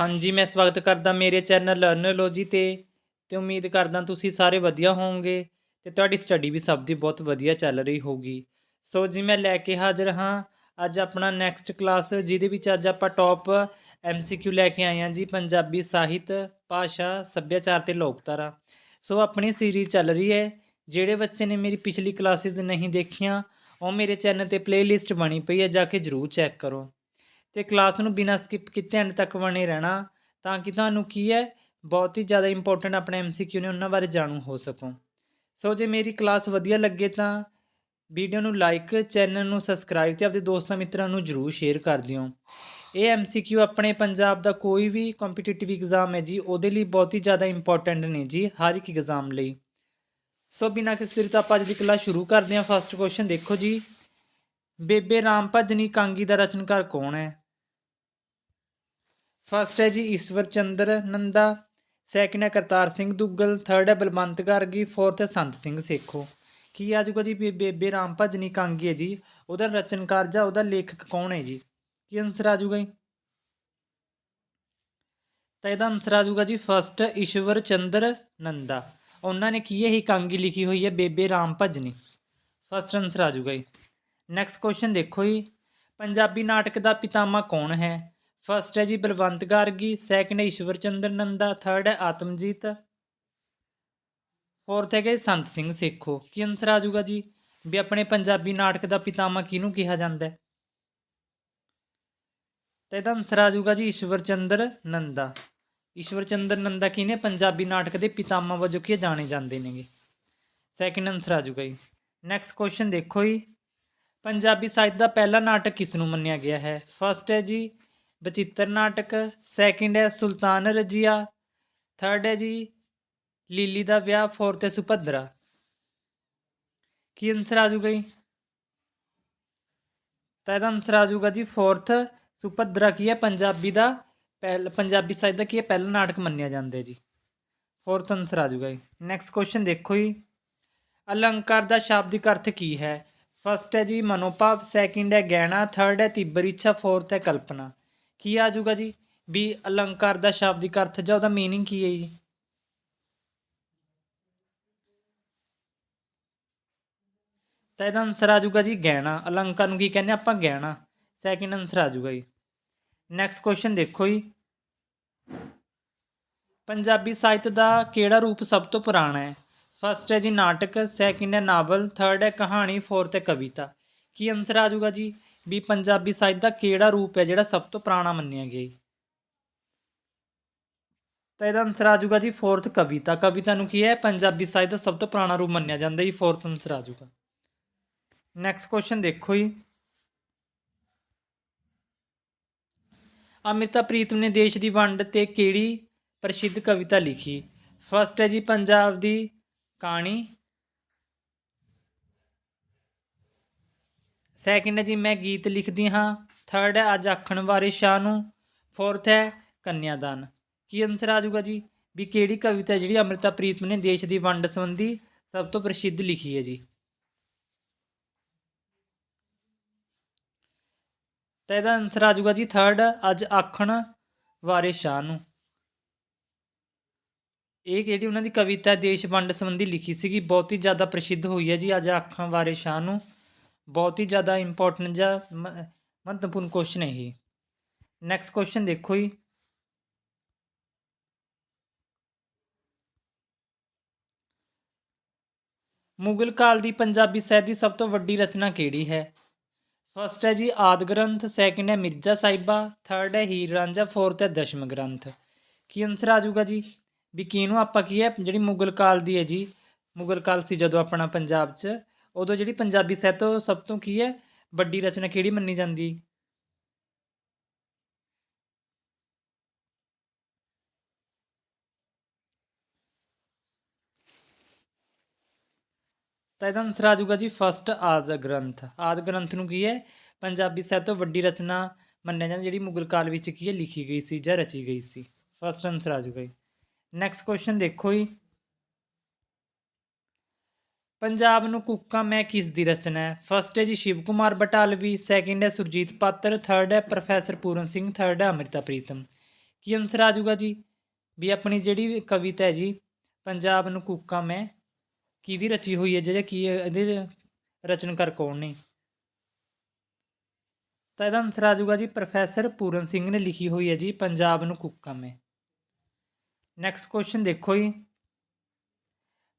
ਹਾਂਜੀ, ਮੈਂ ਸਵਾਗਤ ਕਰਦਾ ਮੇਰੇ ਚੈਨਲ ਲਰਨਰਲੋਜੀ ਤੇ ਤੇ ਉਮੀਦ ਕਰਦਾ ਤੁਸੀਂ ਸਾਰੇ ਵਧੀਆ ਹੋਵੋਗੇ ਤੇ ਤੁਹਾਡੀ ਸਟੱਡੀ ਵੀ ਸਭ ਦੀ ਬਹੁਤ ਵਧੀਆ ਚੱਲ ਰਹੀ ਹੋਊਗੀ। ਸੋ ਜੀ, ਮੈਂ ਲੈ ਕੇ ਹਾਜ਼ਰ ਹਾਂ। ਅੱਜ ਆਪਣਾ ਨੈਕਸਟ ਕਲਾਸ, ਜਿਹਦੇ ਵਿੱਚ ਅੱਜ ਆਪਾਂ ਟੌਪ ਐਮਸੀਕਿਊ ਲੈ ਕੇ ਆਏ ਹਾਂ ਜੀ, ਪੰਜਾਬੀ ਸਾਹਿਤ, ਭਾਸ਼ਾ, ਸੱਭਿਆਚਾਰ ਤੇ ਲੋਕਧਾਰਾ। ਸੋ ਆਪਣੀ ਸੀਰੀਜ਼ ਚੱਲ ਰਹੀ ਹੈ। ਜਿਹੜੇ ਬੱਚੇ ਨੇ ਮੇਰੀ ਪਿਛਲੀ ਕਲਾਸਿਸ ਨਹੀਂ ਦੇਖੀਆਂ, ਉਹ ਮੇਰੇ ਚੈਨਲ ਤੇ ਪਲੇਲਿਸਟ ਬਣੀ ਪਈ ਹੈ, ਜਾ ਕੇ ਜਰੂਰ ਚੈੱਕ ਕਰੋ। ਤੇ ਕਲਾਸ ਨੂੰ ਬਿਨਾਂ ਸਕਿਪ ਕੀਤੇ ਐਂਡ ਤੱਕ ਬਣੇ ਰਹਿਣਾ, ਤਾਂ ਕਿ ਤੁਹਾਨੂੰ ਕੀ ਹੈ, ਬਹੁਤ ਹੀ ਜ਼ਿਆਦਾ ਇੰਪੋਰਟੈਂਟ ਆਪਣੇ ਐਮਸੀਕਿਊ ਨੇ ਉਹਨਾਂ ਬਾਰੇ ਜਾਣੂ ਹੋ ਸਕੋ। ਸੋ ਜੇ ਮੇਰੀ ਕਲਾਸ ਵਧੀਆ ਲੱਗੇ ਤਾਂ ਵੀਡੀਓ ਨੂੰ ਲਾਈਕ ਚੈਨਲ ਨੂੰ ਸਬਸਕ੍ਰਾਈਬ ਤੇ ਆਪਣੇ ਦੋਸਤਾਂ ਮਿੱਤਰਾਂ ਨੂੰ ਜਰੂਰ ਸ਼ੇਅਰ ਕਰ ਦਿਓ। ਇਹ ਐਮਸੀਕਿਊ ਆਪਣੇ ਪੰਜਾਬ ਦਾ ਕੋਈ ਵੀ ਕੰਪੀਟੀਟਿਵ ਐਗਜ਼ਾਮ ਹੈ ਜੀ, ਉਹਦੇ ਲਈ ਬਹੁਤ ਹੀ ਜ਼ਿਆਦਾ ਇੰਪੋਰਟੈਂਟ ਨੇ ਜੀ, ਹਰ ਇੱਕ ਐਗਜ਼ਾਮ ਲਈ। ਸੋ ਬਿਨਾਂ ਕਿਸੇ ਦੇਰੀ ਤੋਂ ਆਪਾਂ ਅੱਜ ਦੀ ਕਲਾਸ ਸ਼ੁਰੂ ਕਰਦੇ ਹਾਂ। ਫਸਟ ਕੁਐਸਚਨ ਦੇਖੋ ਜੀ। ਬੇਬੇ ਰਾਮ ਭਜਨੀ ਕਾਂਗੀ ਦਾ ਰਚਨਕਾਰ ਕੌਣ ਹੈ? ਫਸਟ ਹੈ ਜੀ ਈਸ਼ਵਰ ਚੰਦਰ ਨੰਦਾ ਸੈਕਿੰਡ ਹੈ ਕਰਤਾਰ ਸਿੰਘ ਦੁੱਗਲ ਥਰਡ ਹੈ ਬਲਵੰਤ ਗਾਰਗੀ ਫੋਰਥ ਹੈ ਸੰਤ ਸਿੰਘ ਸੇਖੋ। ਕੀ ਆ ਜੂਗਾ ਜੀ, ਬੇ- ਬੇਬੇ ਰਾਮ ਭਜਨੀ ਕਾਂਗੀ ਹੈ ਜੀ। ਉਹਦਾ ਰਚਨਕਾਰ ਜਾਂ ਉਹਦਾ ਲੇਖਕ ਕੌਣ ਹੈ ਜੀ? ਕੀ ਆਨਸਰ ਆ ਜੂਗਾ ਜੀ? ਤਾਂ ਇਹਦਾ ਆਨਸਰ ਆ ਜੂਗਾ ਜੀ ਫਸਟ ਈਸ਼ਵਰ ਚੰਦਰ ਨੰਦਾ। ਉਹਨਾਂ ਨੇ ਕੀ ਇਹ ਕਾਂਗੀ ਲਿਖੀ ਹੋਈ ਹੈ, ਬੇਬੇ ਰਾਮ ਭਜਨੀ? ਫਸਟ ਆਨਸਰ ਆ ਜੂਗਾ ਜੀ। ਨੈਕਸਟ ਕੁਐਸਚਨ ਦੇਖੋ ਜੀ। ਪੰਜਾਬੀ ਨਾਟਕ ਦਾ ਪਿਤਾਮਾ ਕੌਣ ਹੈ? ਫਸਟ ਹੈ ਜੀ ਬਲਵੰਤ ਗਾਰਗੀ ਸੈਕਿੰਡ ਹੈ ਈਸ਼ਵਰ ਚੰਦਰ ਨੰਦਾ ਥਰਡ ਹੈ ਆਤਮਜੀਤ। ਫੋਰਥ ਹੈਗਾ ਸੰਤ ਸਿੰਘ ਸੇਖੋ। ਕੀ ਆਨਸਰ ਆ ਜਾਊਗਾ ਜੀ? ਵੀ ਆਪਣੇ ਪੰਜਾਬੀ ਨਾਟਕ ਦਾ ਪਿਤਾਮਾ ਕਿਹਨੂੰ ਕਿਹਾ ਜਾਂਦਾ ਹੈ? ਤਾਂ ਇਹਦਾ ਆਨਸਰ ਆ ਜਾਊਗਾ ਜੀ ਈਸ਼ਵਰ ਚੰਦਰ ਨੰਦਾ। ਈਸ਼ਵਰ ਚੰਦਰ ਨੰਦਾ ਕੀ ਨੇ ਪੰਜਾਬੀ ਨਾਟਕ ਦੇ ਪਿਤਾਮਾ ਵਜੋਂ ਕੀ ਜਾਣੇ ਜਾਂਦੇ ਨੇਗੇ? ਸੈਕਿੰਡ ਆਨਸਰ ਆ ਜਾਊਗਾ ਜੀ। ਨੈਕਸਟ ਕੁਐਸਚਨ ਦੇਖੋ ਜੀ। ਪੰਜਾਬੀ ਸਾਹਿਤ ਦਾ ਪਹਿਲਾ ਨਾਟਕ ਕਿਸ ਨੂੰ ਮੰਨਿਆ ਗਿਆ ਹੈ? ਫਸਟ ਹੈ ਜੀ ਬਚਿੱਤਰ ਨਾਟਕ ਸੈਕਿੰਡ ਹੈ ਸੁਲਤਾਨ ਰਜੀਆ ਥਰਡ ਹੈ ਜੀ ਲੀਲੀ ਦਾ ਵਿਆਹ ਫੋਰਥ ਹੈ ਸੁਭਦਰਾ। ਕੀ ਆਨਸਰ ਆ ਜੂਗਾ ਜੀ? ਤਾਂ ਇਹਦਾ ਆਨਸਰ ਆ ਜੂਗਾ ਜੀ ਫੋਰਥ ਸੁਭਦਰਾ ਕੀ ਹੈ? ਪੰਜਾਬੀ ਦਾ ਪਹਿਲ, ਪੰਜਾਬੀ ਸਾਹਿਤ ਦਾ ਕੀ ਹੈ? ਪਹਿਲਾ ਨਾਟਕ ਮੰਨਿਆ ਜਾਂਦਾ ਹੈ ਜੀ। ਫੋਰਥ ਆਨਸਰ ਆ ਜੂਗਾ ਜੀ। ਨੈਕਸਟ ਕੁਐਸਚਨ ਦੇਖੋ ਜੀ। ਅਲੰਕਾਰ ਦਾ ਸ਼ਾਬਦਿਕ ਅਰਥ ਕੀ ਹੈ? ਫਸਟ ਹੈ ਜੀ ਮਨੋਭਾਵ ਸੈਕਿੰਡ ਹੈ ਗਹਿਣਾ ਥਰਡ ਹੈ ਤੀਬਰ ਇੱਛਾ ਫੋਰਥ ਹੈ ਕਲਪਨਾ। ਕੀ ਆ ਜੂਗਾ ਜੀ? ਵੀ ਅਲੰਕਾਰ ਦਾ ਸ਼ਬਦਿਕ ਅਰਥ ਜਾਂ ਉਹਦਾ ਮੀਨਿੰਗ ਕੀ ਹੈ ਜੀ? ਤਾਂ ਇਹਦਾ ਆਨਸਰ ਆ ਜੂਗਾ ਜੀ ਗਹਿਣਾ। ਅਲੰਕਾਰ ਨੂੰ ਕੀ ਕਹਿੰਦੇ ਆਪਾਂ? ਗਹਿਣਾ। ਸੈਕਿੰਡ ਆਨਸਰ ਆ ਜੂਗਾ ਜੀ। ਨੈਕਸਟ ਕੁਐਸਚਨ ਦੇਖੋ ਜੀ। ਪੰਜਾਬੀ ਸਾਹਿਤ ਦਾ ਕਿਹੜਾ ਰੂਪ ਸਭ ਤੋਂ ਪੁਰਾਣਾ ਹੈ? ਫਸਟ ਹੈ ਜੀ ਨਾਟਕ ਸੈਕਿੰਡ ਹੈ ਨਾਵਲ ਥਰਡ ਹੈ ਕਹਾਣੀ ਫੋਰਥ ਹੈ ਕਵਿਤਾ। ਕੀ ਆਨਸਰ ਆ ਜੂਗਾ ਜੀ? ਵੀ ਪੰਜਾਬੀ ਸਾਹਿਤ ਦਾ ਕਿਹੜਾ ਰੂਪ ਹੈ ਜਿਹੜਾ ਸਭ ਤੋਂ ਪੁਰਾਣਾ ਮੰਨਿਆ ਗਿਆ ਤਾਂ ਇਹਦਾ ਆਨਸਰ ਆ ਜਾਊਗਾ ਜੀ ਫੋਰਥ ਕਵਿਤਾ। ਕਵਿਤਾ ਨੂੰ ਕੀ ਹੈ? ਪੰਜਾਬੀ ਸਾਹਿਤ ਦਾ ਸਭ ਤੋਂ ਪੁਰਾਣਾ ਰੂਪ ਮੰਨਿਆ ਜਾਂਦਾ ਜੀ। ਫੋਰਥ ਆਨਸਰ ਆ ਜਾਊਗਾ। ਨੈਕਸਟ ਕੁਐਸਚਨ ਦੇਖੋ ਜੀ। ਅਮ੍ਰਿਤਾ ਪ੍ਰੀਤਮ ਨੇ ਦੇਸ਼ ਦੀ ਵੰਡ ਤੇ ਕਿਹੜੀ ਪ੍ਰਸਿੱਧ ਕਵਿਤਾ ਲਿਖੀ? ਫਸਟ ਹੈ ਜੀ ਪੰਜਾਬ ਦੀ ਕਹਾਣੀ। ਸੈਕਿੰਡ ਹੈ ਜੀ ਮੈਂ ਗੀਤ ਲਿਖਦੀ ਹਾਂ। ਥਰਡ ਹੈ ਅੱਜ ਆਖਣ ਵਾਰੇ ਸ਼ਾਹ ਨੂੰ। ਫੋਰਥ ਹੈ ਕੰਨਿਆਦਾਨ। ਕੀ ਆਨਸਰ ਆ ਜਾਊਗਾ ਜੀ? ਵੀ ਕਿਹੜੀ ਕਵਿਤਾ ਜਿਹੜੀ ਅਮ੍ਰਿਤਾ ਪ੍ਰੀਤਮ ਨੇ ਦੇਸ਼ ਦੀ ਵੰਡ ਸੰਬੰਧੀ ਸਭ ਤੋਂ ਪ੍ਰਸਿੱਧ ਲਿਖੀ ਹੈ ਜੀ? ਤਾਂ ਇਹਦਾ ਆਨਸਰ ਆ ਜਾਊਗਾ ਜੀ ਥਰਡ ਅੱਜ ਆਖਣ ਵਾਰੇ ਸ਼ਾਹ ਨੂੰ। ਇਹ ਜਿਹੜੀ ਉਹਨਾਂ ਦੀ ਕਵਿਤਾ ਦੇਸ਼ ਵੰਡ ਸੰਬੰਧੀ ਲਿਖੀ ਸੀਗੀ। ਬਹੁਤ ਹੀ ਜ਼ਿਆਦਾ ਪ੍ਰਸਿੱਧ ਹੋਈ ਹੈ ਜੀ ਅੱਜ ਆਖਣ ਵਾਰੇ ਸ਼ਾਹ ਨੂੰ। ਬਹੁਤ ਹੀ ਜ਼ਿਆਦਾ ਇੰਪੋਰਟੈਂਟ ਜਾਂ ਮ- ਮਹੱਤਵਪੂਰਨ ਕੁਐਸਚਨ ਹੈ ਇਹ। ਨੈਕਸਟ ਕੁਐਸਚਨ ਦੇਖੋ ਜੀ। ਮੁਗਲ ਕਾਲ ਦੀ ਪੰਜਾਬੀ ਸਾਹਿਤ ਦੀ ਸਭ ਤੋਂ ਵੱਡੀ ਰਚਨਾ ਕਿਹੜੀ ਹੈ? ਫਸਟ ਹੈ ਜੀ ਆਦਿ ਗ੍ਰੰਥ ਸੈਕਿੰਡ ਹੈ ਮਿਰਜ਼ਾ ਸਾਹਿਬਾ ਥਰਡ ਹੈ ਹੀਰ ਰਾਂਝਾ ਫੋਰਥ ਹੈ ਦਸ਼ਮ ਗ੍ਰੰਥ। ਕੀ ਆਨਸਰ ਆ ਜਾਊਗਾ ਜੀ? ਵੀ ਕਿਹਨੂੰ ਆਪਾਂ ਕੀ ਹੈ, ਜਿਹੜੀ ਮੁਗਲ ਕਾਲ ਦੀ ਹੈ ਜੀ, ਮੁਗਲ ਕਾਲ ਸੀ ਜਦੋਂ ਆਪਣਾ ਪੰਜਾਬ 'ਚ ਉਦੋਂ ਜਿਹੜੀ ਪੰਜਾਬੀ ਸਾਹਿਤ ਤੋਂ ਸਭ ਤੋਂ ਕੀ ਹੈ? ਵੱਡੀ ਰਚਨਾ ਕਿਹੜੀ ਮੰਨੀ ਜਾਂਦੀ? ਤਾਂ ਇਹਦਾ ਆਨਸਰ ਆ ਜਾਊਗਾ ਜੀ ਫਸਟ ਆਦ ਗ੍ਰੰਥ। ਆਦ ਗ੍ਰੰਥ ਨੂੰ ਕੀ ਹੈ? ਪੰਜਾਬੀ ਸਾਹਿਤ ਤੋਂ ਵੱਡੀ ਰਚਨਾ ਮੰਨਿਆ ਜਾਂਦਾ, ਜਿਹੜੀ ਮੁਗਲ ਕਾਲ ਵਿੱਚ ਕੀ ਹੈ? ਲਿਖੀ ਗਈ ਸੀ ਜਾਂ ਰਚੀ ਗਈ ਸੀ। ਫਸਟ ਆਨਸਰ ਆ ਜਾਊਗਾ ਜੀ। ਨੈਕਸਟ ਕੁਐਸਚਨ ਦੇਖੋ ਜੀ। ਪੰਜਾਬ ਨੂੰ ਕੁੱਕਾ ਮੈਂ ਕਿਸ ਦੀ ਰਚਨਾ ਹੈ? ਫਸਟ ਹੈ ਜੀ ਸ਼ਿਵ ਕੁਮਾਰ ਬਟਾਲਵੀ ਸੈਕਿੰਡ ਹੈ ਸੁਰਜੀਤ ਪਾਤਰ ਥਰਡ ਹੈ ਪ੍ਰੋਫੈਸਰ ਪੂਰਨ ਸਿੰਘ ਥਰਡ ਹੈ ਅੰਮ੍ਰਿਤਾ ਪ੍ਰੀਤਮ। ਕੀ ਆਨਸਰ ਆ ਜਾਊਗਾ ਜੀ? ਵੀ ਆਪਣੀ ਜਿਹੜੀ ਕਵਿਤਾ ਹੈ ਜੀ, ਪੰਜਾਬ ਨੂੰ ਕੁੱਕਾ ਮੈਂ ਕਿਹਦੀ ਰਚੀ ਹੋਈ ਹੈ? ਜਿਹੜਾ ਕੀ ਇਹਦੇ ਰਚਨਕਾਰ ਕੌਣ ਨੇ? ਤਾਂ ਇਹਦਾ ਆਨਸਰ ਆ ਜਾਊਗਾ ਜੀ, ਪ੍ਰੋਫੈਸਰ ਪੂਰਨ ਸਿੰਘ ਨੇ ਲਿਖੀ ਹੋਈ ਹੈ ਜੀ, ਪੰਜਾਬ ਨੂੰ ਕੁੱਕਾ ਮੈਂ। ਨੈਕਸਟ ਕੁਐਸਚਨ ਦੇਖੋ ਜੀ।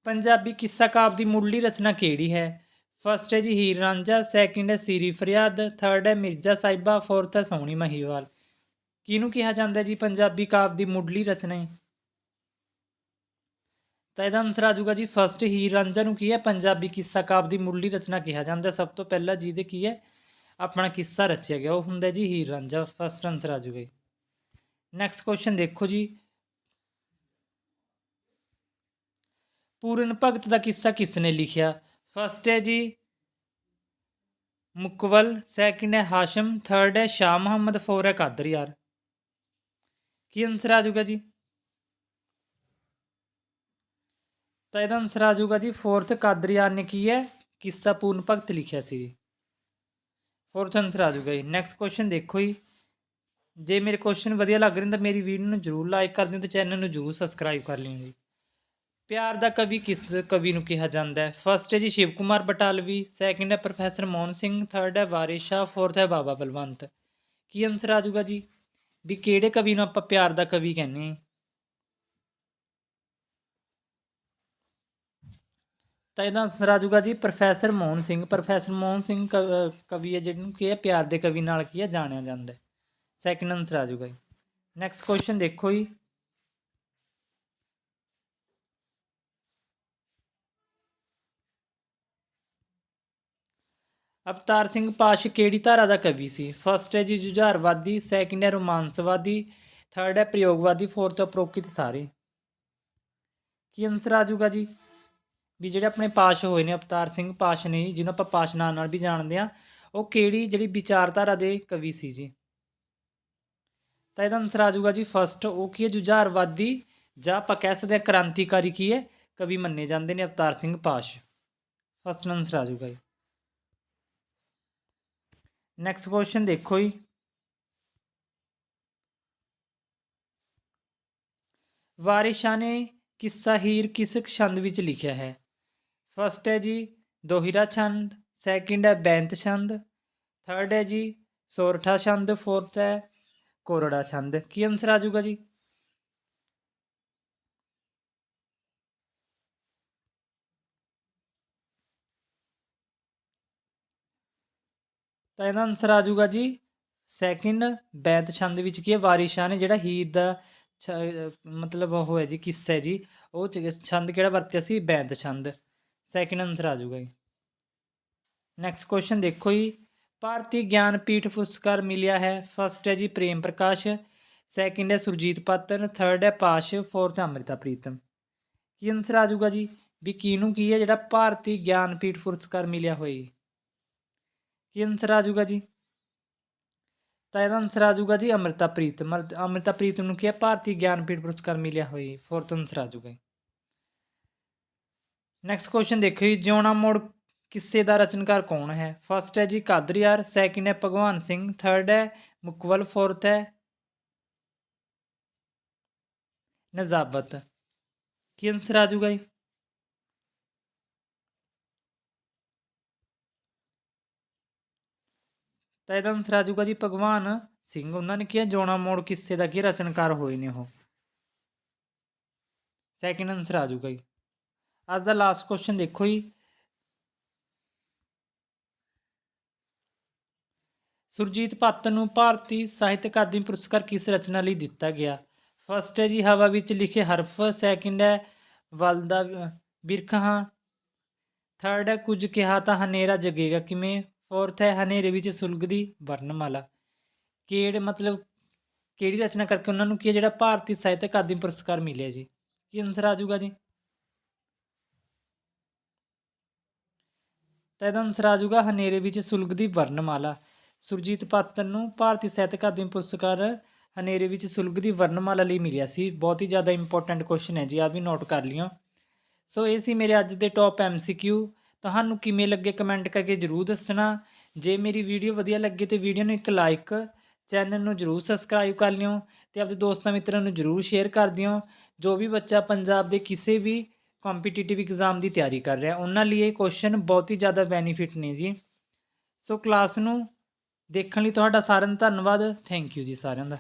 ਪੰਜਾਬੀ ਕਿੱਸਾ ਕਾਵਿ ਦੀ ਮੁੱਢਲੀ ਰਚਨਾ ਕਿਹੜੀ ਹੈ? ਫਸਟ ਹੈ ਜੀ ਹੀਰ ਰਾਂਝਾ ਸੈਕਿੰਡ ਹੈ ਸੀਰੀ ਫਰਿਆਦ ਥਰਡ ਹੈ ਮਿਰਜ਼ਾ ਸਾਹਿਬਾ ਫੋਰਥ ਹੈ ਸੋਹਣੀ ਮਹੀਵਾਲ। ਕਿਹਨੂੰ ਕਿਹਾ ਜਾਂਦਾ ਜੀ ਪੰਜਾਬੀ ਕਾਵਿ ਦੀ ਮੁੱਢਲੀ ਰਚਨਾ? ਹੈ ਤਾਂ ਇਹਦਾ ਆਨਸਰ ਆ ਜਾਊਗਾ ਜੀ ਫਸਟ ਹੀਰ ਰਾਂਝਾ ਨੂੰ ਕੀ ਹੈ? ਪੰਜਾਬੀ ਕਿੱਸਾ ਕਾਵਿ ਦੀ ਮੁੱਢਲੀ ਰਚਨਾ ਕਿਹਾ ਜਾਂਦਾ। ਸਭ ਤੋਂ ਪਹਿਲਾਂ ਜਿਹਦੇ ਕੀ ਹੈ? ਆਪਣਾ ਕਿੱਸਾ ਰਚਿਆ ਗਿਆ, ਉਹ ਹੁੰਦਾ ਜੀ ਹੀਰ ਰਾਂਝਾ। ਫਸਟ ਆਨਸਰ ਆ ਜਾਊਗਾ ਨੈਕਸਟ ਕੁਐਸਚਨ ਦੇਖੋ ਜੀ। ਪੂਰਨ ਭਗਤ ਦਾ ਕਿੱਸਾ ਕਿਸ ਨੇ ਲਿਖਿਆ? ਫਸਟ ਹੈ ਜੀ, ਮੁਕਵਲ ਸੈਕਿੰਡ ਹੈ ਹਾਸ਼ਮ ਥਰਡ ਹੈ ਸ਼ਾਹ ਮੁਹੰਮਦ ਫੋਰ ਹੈ ਕਾਦਰ ਯਾਰ। ਕੀ ਆਨਸਰ ਆ ਜਾਊਗਾ ਜੀ? ਤਾਂ ਇਹਦਾ ਆਨਸਰ ਆ ਜਾਊਗਾ ਜੀ ਫੋਰਥ ਕਾਦਰ ਯਾਰ ਨੇ ਕੀ ਹੈ? ਕਿੱਸਾ ਪੂਰਨ ਭਗਤ ਲਿਖਿਆ ਸੀ ਜੀ। ਫੋਰਥ ਆਨਸਰ ਆ ਜਾਊਗਾ ਜੀ। ਨੈਕਸਟ ਕੁਐਸਚਨ ਦੇਖੋ ਜੀ। ਜੇ ਮੇਰੇ ਕੁਐਸਚਨ ਵਧੀਆ ਲੱਗ ਰਹੇ ਤਾਂ ਮੇਰੀ ਵੀਡੀਓ ਨੂੰ ਜਰੂਰ ਲਾਈਕ ਕਰ ਦਿਓ ਤੇ ਚੈਨਲ ਨੂੰ ਜਰੂਰ ਸਬਸਕ੍ਰਾਈਬ ਕਰ ਲਿਓ ਜੀ। ਪਿਆਰ ਦਾ ਕਵੀ ਕਿਸ ਕਵੀ ਨੂੰ ਕਿਹਾ ਜਾਂਦਾ ਹੈ? ਫਸਟ ਹੈ ਜੀ ਸ਼ਿਵ ਕੁਮਾਰ ਬਟਾਲਵੀ ਸੈਕਿੰਡ ਹੈ ਪ੍ਰੋਫੈਸਰ ਮੋਹਨ ਸਿੰਘ ਥਰਡ ਹੈ ਵਾਰਿਸ ਸ਼ਾਹ ਫੋਰਥ ਹੈ ਬਾਬਾ ਬਲਵੰਤ। ਕੀ ਆਨਸਰ ਆ ਜਾਊਗਾ ਜੀ? ਵੀ ਕਿਹੜੇ ਕਵੀ ਨੂੰ ਆਪਾਂ ਪਿਆਰ ਦਾ ਕਵੀ ਕਹਿੰਦੇ ਹਾਂ? ਤਾਂ ਇਹਦਾ ਆਨਸਰ ਆ ਜਾਊਗਾ ਜੀ ਪ੍ਰੋਫੈਸਰ ਮੋਹਨ ਸਿੰਘ। ਪ੍ਰੋਫੈਸਰ ਮੋਹਨ ਸਿੰਘ ਕ- ਕਵੀ ਹੈ ਜਿਹਨੂੰ ਕੀ ਹੈ? ਪਿਆਰ ਦੇ ਕਵੀ ਨਾਲ ਕੀ ਹੈ? ਜਾਣਿਆ ਜਾਂਦਾ ਹੈ। ਸੈਕਿੰਡ ਆਨਸਰ ਆ ਜਾਊਗਾ ਜੀ। ਨੈਕਸਟ ਕੁਐਸਚਨ ਦੇਖੋ ਜੀ। ਅਵਤਾਰ ਸਿੰਘ ਪਾਸ਼ ਕਿਹੜੀ ਧਾਰਾ ਦਾ ਕਵੀ ਸੀ? ਫਸਟ ਹੈ ਜੀ ਜੁਝਾਰਵਾਦੀ ਸੈਕਿੰਡ ਹੈ ਰੋਮਾਂਸਵਾਦੀ ਥਰਡ ਹੈ ਪ੍ਰਯੋਗਵਾਦੀ ਫੋਰਥ ਉਪਰੋਕਤ ਸਾਰੇ। ਕੀ ਆਨਸਰ ਆ ਜਾਊਗਾ ਜੀ? ਵੀ ਜਿਹੜੇ ਆਪਣੇ ਪਾਸ਼ ਹੋਏ ਨੇ, ਅਵਤਾਰ ਸਿੰਘ ਪਾਸ਼ ਨੇ, ਜਿਹਨੂੰ ਆਪਾਂ ਪਾਸ਼ ਨਾਂ ਨਾਲ ਵੀ ਜਾਣਦੇ ਆ ਉਹ ਕਿਹੜੀ ਜਿਹੜੀ ਵਿਚਾਰਧਾਰਾ ਦੇ ਕਵੀ ਸੀ ਜੀ? ਤਾਂ ਇਹਦਾ ਆਨਸਰ ਆ ਜਾਊਗਾ ਜੀ ਫਸਟ ਉਹ ਕੀ ਹੈ? ਜੁਝਾਰਵਾਦੀ ਜਾਂ ਆਪਾਂ ਕਹਿ ਸਕਦੇ ਹਾਂ ਕ੍ਰਾਂਤੀਕਾਰੀ ਕੀ ਹੈ? ਕਵੀ ਮੰਨੇ ਜਾਂਦੇ ਨੇ ਅਵਤਾਰ ਸਿੰਘ ਪਾਸ਼। ਫਸਟ ਆਨਸਰ ਆ ਜਾਊਗਾ ਜੀ। ਨੈਕਸਟ ਕੁਐਸਚਨ ਦੇਖੋ ਜੀ। ਵਾਰਿਸ਼ਾਂ ਨੇ ਕਿੱਸਾ ਹੀਰ ਕਿਸ ਛੰਦ ਵਿੱਚ ਲਿਖਿਆ ਹੈ? ਫਸਟ ਹੈ ਜੀ ਦੋਹਿਰਾ ਛੰਦ ਸੈਕਿੰਡ ਹੈ ਬੈਂਤ ਛੰਦ ਥਰਡ ਹੈ ਜੀ ਸੋਰਠਾ ਛੰਦ ਫੋਰਥ ਹੈ ਕੋਰੜਾ ਛੰਦ। ਕੀ ਆਨਸਰ ਆ ਜਾਊਗਾ ਜੀ? ਤਾਂ ਇਹਦਾ ਆਨਸਰ ਆ ਜਾਊਗਾ ਜੀ। ਸੈਕਿੰਡ ਬੈਂਤ ਛੰਦ ਵਿੱਚ ਕੀ ਹੈ? ਵਾਰਿਸ ਸ਼ਾਹ ਨੇ ਜਿਹੜਾ ਹੀਰ ਦਾ ਛ- ਮਤਲਬ ਉਹ ਹੈ ਜੀ, ਕਿੱਸਾ ਹੈ ਜੀ। ਉਹ ਚ- ਛੰਦ ਕਿਹੜਾ ਵਰਤਿਆ ਸੀ? ਬੈਂਤ ਛੰਦ। ਸੈਕਿੰਡ ਆਨਸਰ ਆ ਜਾਊਗਾ ਜੀ। ਨੈਕਸਟ ਕੁਐਸਚਨ ਦੇਖੋ ਜੀ। ਭਾਰਤੀ ਗਿਆਨ ਪੀਠ ਪੁਰਸਕਾਰ ਮਿਲਿਆ ਹੈ। ਫਸਟ ਹੈ ਜੀ ਪ੍ਰੇਮ ਪ੍ਰਕਾਸ਼। ਸੈਕਿੰਡ ਹੈ ਸੁਰਜੀਤ ਪਾਤਰ। ਥਰਡ ਹੈ ਪਾਸ਼। ਫੋਰਥ ਹੈ ਅੰਮ੍ਰਿਤਾ ਪ੍ਰੀਤਮ। ਕੀ ਆਨਸਰ ਆ ਜਾਊਗਾ ਜੀ? ਵੀ ਕਿਹਨੂੰ ਕੀ ਹੈ ਜਿਹੜਾ ਭਾਰਤੀ ਗਿਆਨਪੀਠ ਪੁਰਸਕਾਰ ਮਿਲਿਆ ਹੋਇਆ ਜੀ? ਕੀ ਆਨਸਰ ਆ ਜਾਊਗਾ ਜੀ? ਤਾਂ ਇਹਦਾ ਆਨਸਰ ਆ ਜਾਊਗਾ ਜੀ ਅੰਮ੍ਰਿਤਾ ਪ੍ਰੀਤਮ ਅਮਰ- ਪ੍ਰੀਤਮ ਨੂੰ ਕੀ ਹੈ ਭਾਰਤੀ ਗਿਆਨਪੀਠ ਪੁਰਸਕਾਰ ਮਿਲਿਆ ਹੋਇਆ ਫੋਰਥ ਆਨਸਰ ਆ ਜਾਊਗਾ ਨੈਕਸਟ ਕੁਐਸਚਨ ਦੇਖੋ ਜੀ। ਜਿਉਣਾ ਮੋੜ ਕਿੱਸੇ ਦਾ ਰਚਨਕਾਰ ਕੌਣ ਹੈ? ਫਸਟ ਹੈ ਜੀ ਕਾਦਰੀਆਰ ਸੈਕਿੰਡ ਹੈ ਭਗਵਾਨ ਸਿੰਘ ਥਰਡ ਹੈ ਮੁਕਵਲ ਫੋਰਥ ਹੈ ਨਜ਼ਾਬਤ। ਕੀ ਆਨਸਰ ਆ ਜਾਊਗਾ ਜੀ? ਤਾਂ ਇਹਦਾ ਆਨਸਰ ਆ ਜਾਊਗਾ ਜੀ ਭਗਵਾਨ ਸਿੰਘ। ਉਹਨਾਂ ਨੇ ਕਿਹਾ ਜੋਣਾ ਮੋੜ ਕਿੱਸੇ ਦਾ ਕੀ ਰਚਨਕਾਰ ਹੋਏ ਨੇ ਉਹ। ਸੈਕਿੰਡ ਆਨਸਰ ਆ ਜਾਊਗਾ ਜੀ। ਅੱਜ ਦਾ ਲਾਸਟ ਕੁਐਸਚਨ ਦੇਖੋ ਜੀ। ਸੁਰਜੀਤ ਪਾਤਰ ਨੂੰ ਭਾਰਤੀ ਸਾਹਿਤ ਅਕਾਦਮੀ ਪੁਰਸਕਾਰ ਕਿਸ ਰਚਨਾ ਲਈ ਦਿੱਤਾ ਗਿਆ? ਫਸਟ ਹੈ ਜੀ, ਹਵਾ ਵਿੱਚ ਲਿਖੇ ਹਰਫ। ਸੈਕਿੰਡ ਹੈ, ਵਲ ਦਾ, ਬਿਰਖਾਂ। ਥਰਡ ਹੈ, ਕੁਝ ਕਿਹਾ ਤਾਂ ਹਨੇਰਾ ਜਗੇਗਾ। ਕਿਵੇਂ? ਫੋਰਥ ਹੈ ਹਨੇਰੇ ਵਿੱਚ ਸੁਲਗਦੀ ਵਰਣਮਾਲਾ। ਕਿਹੜੇ ਮਤਲਬ ਕਿਹੜੀ ਰਚਨਾ ਕਰਕੇ ਉਹਨਾਂ ਨੂੰ ਕੀ ਹੈ ਜਿਹੜਾ ਭਾਰਤੀ ਸਾਹਿਤ ਅਕਾਦਮੀ ਪੁਰਸਕਾਰ ਮਿਲਿਆ ਜੀ? ਕੀ ਆਨਸਰ ਆ ਜਾਊਗਾ ਜੀ? ਤਾਂ ਇਹਦਾ ਆਨਸਰ ਆ ਜਾਊਗਾ ਹਨੇਰੇ ਵਿੱਚ ਸੁਲਗਦੀ ਵਰਣਮਾਲਾ। ਸੁਰਜੀਤ ਪਾਤਰ ਨੂੰ ਭਾਰਤੀ ਸਾਹਿਤ ਅਕਾਦਮੀ ਪੁਰਸਕਾਰ ਹਨੇਰੇ ਵਿੱਚ ਸੁਲਗਦੀ ਵਰਣਮਾਲਾ ਲਈ ਮਿਲਿਆ ਸੀ। ਬਹੁਤ ਹੀ ਜ਼ਿਆਦਾ ਇੰਪੋਰਟੈਂਟ ਕੁਐਸਚਨ ਹੈ ਜੀ ਆ ਵੀ ਨੋਟ ਕਰ ਲਿਓ। ਸੋ ਇਹ ਸੀ ਮੇਰੇ ਅੱਜ ਦੇ ਟੌਪ ਐਮਸੀਕਿਊ ਤੁਹਾਨੂੰ ਕਿਵੇਂ ਲੱਗੇ ਕਮੈਂਟ ਕਰਕੇ ਜਰੂਰ ਦੱਸਣਾ। ਜੇ ਮੇਰੀ ਵੀਡੀਓ ਵਧੀਆ ਲੱਗੇ ਤੇ ਵੀਡੀਓ ਨੂੰ ਇੱਕ ਲਾਈਕ ਚੈਨਲ ਨੂੰ ਜਰੂਰ ਸਬਸਕ੍ਰਾਈਬ ਕਰ ਲਿਓ ਤੇ ਆਪਣੇ ਦੋਸਤਾਂ ਮਿੱਤਰਾਂ ਨੂੰ ਜਰੂਰ ਸ਼ੇਅਰ ਕਰ ਦਿਓ। ਜੋ ਵੀ ਬੱਚਾ ਪੰਜਾਬ ਦੇ ਕਿਸੇ ਵੀ ਕੰਪੀਟੀਟਿਵ ਐਗਜ਼ਾਮ ਦੀ ਤਿਆਰੀ ਕਰ ਰਿਹਾ, ਉਹਨਾਂ ਲਈ ਇਹ ਕੁਐਸਚਨ ਬਹੁਤ ਹੀ ਜ਼ਿਆਦਾ ਬੈਨੀਫਿਟ ਨੇ ਜੀ। ਸੋ ਕਲਾਸ ਨੂੰ ਦੇਖਣ ਲਈ ਤੁਹਾਡਾ ਸਾਰਿਆਂ ਦਾ ਧੰਨਵਾਦ। ਥੈਂਕ ਯੂ ਜੀ ਸਾਰਿਆਂ ਦਾ।